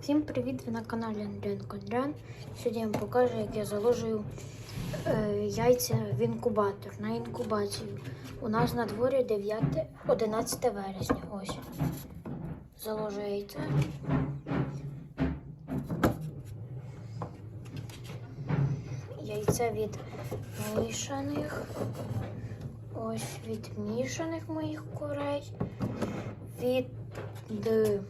Всім привіт! Ви на каналі Андріан Кондрян. Сьогодні я вам покажу, як я заложую е, яйця в інкубатор на інкубацію. У нас на дворі 9, 11 вересня. Ось. Заложу яйця. Яйця від мішаних. Ось від мішаних моїх курей. Від д-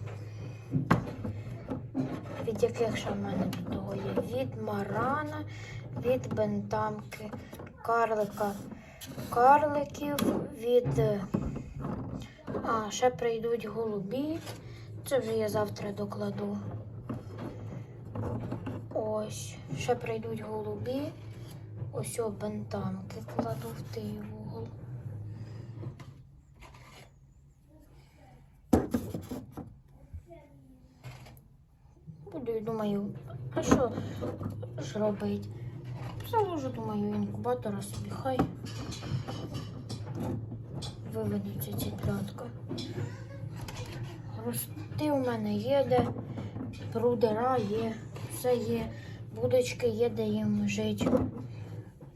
від яких ще в мене тут того є? Від марана, від бентамки, карлика, карликів, від. е, А, ще прийдуть голубі. Це вже я завтра докладу. Ось, ще прийдуть голубі. Ось о бентамки кладу в той вугол. Буду і думаю, а що ж робить? Заложу, думаю, інкубатора собі хай виведуться ці. Рости у мене є де, прудера є, все є, будочки є, де їм жити.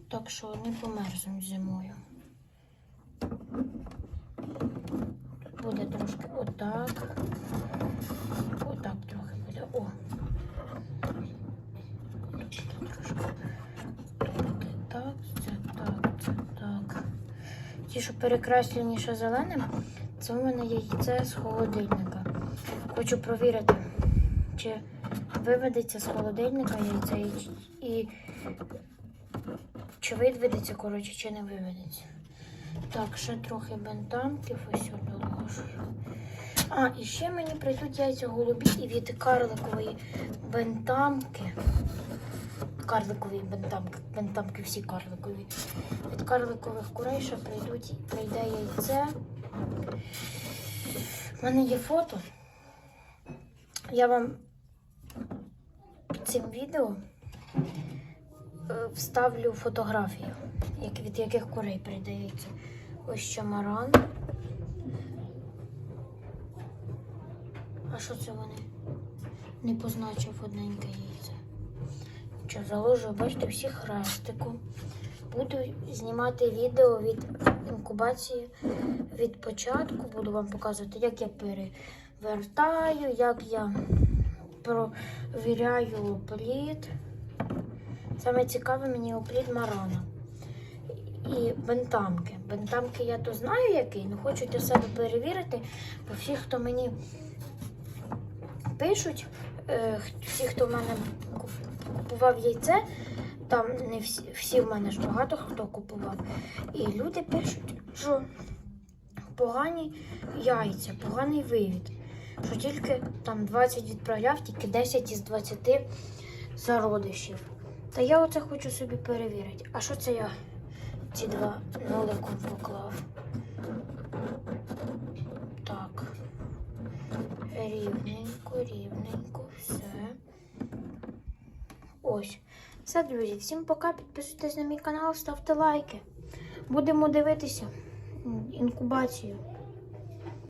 Так що не померзнуть зимою. Тут буде трошки отак. Отак трохи буде. О. Трошки. Тут так, це так, це так. Ті, що перекреслені ще зеленим, це у мене яйце з холодильника. Хочу провірити, чи виведеться з холодильника яйце і, і чи виведеться, коротше, чи не виведеться. Так, ще трохи бентамків ось сюди доложую. А, і ще мені прийдуть яйця голубі і від карликової бентамки. Карликові бентамки, бентамки всі карликові. Від карликових курей ще прийдуть, прийде яйце. У мене є фото. Я вам цим відео е, вставлю фотографію, від яких курей прийде яйце. Ось чамаран. А що це вони? Не позначив одненьке яйце. Що, заложу, бачите, всі хрестику. Буду знімати відео від інкубації від початку. Буду вам показувати, як я перевертаю, як я провіряю опліт. Саме цікаве мені опліт марана. І бентамки. Бентамки я то знаю який, але хочу для себе перевірити. Бо всі, хто мені пишуть, всі, хто в мене купував яйце, там не всі, всі в мене ж багато хто купував. І люди пишуть, що погані яйця, поганий вивід. Що тільки там 20 відправляв, тільки 10 із 20 зародишів. Та я оце хочу собі перевірити. А що це я ці два ноликом поклав? Так. Рівненько, рівненько, все. Ось. Все, друзі, всім пока. Підписуйтесь на мій канал, ставте лайки. Будемо дивитися інкубацію.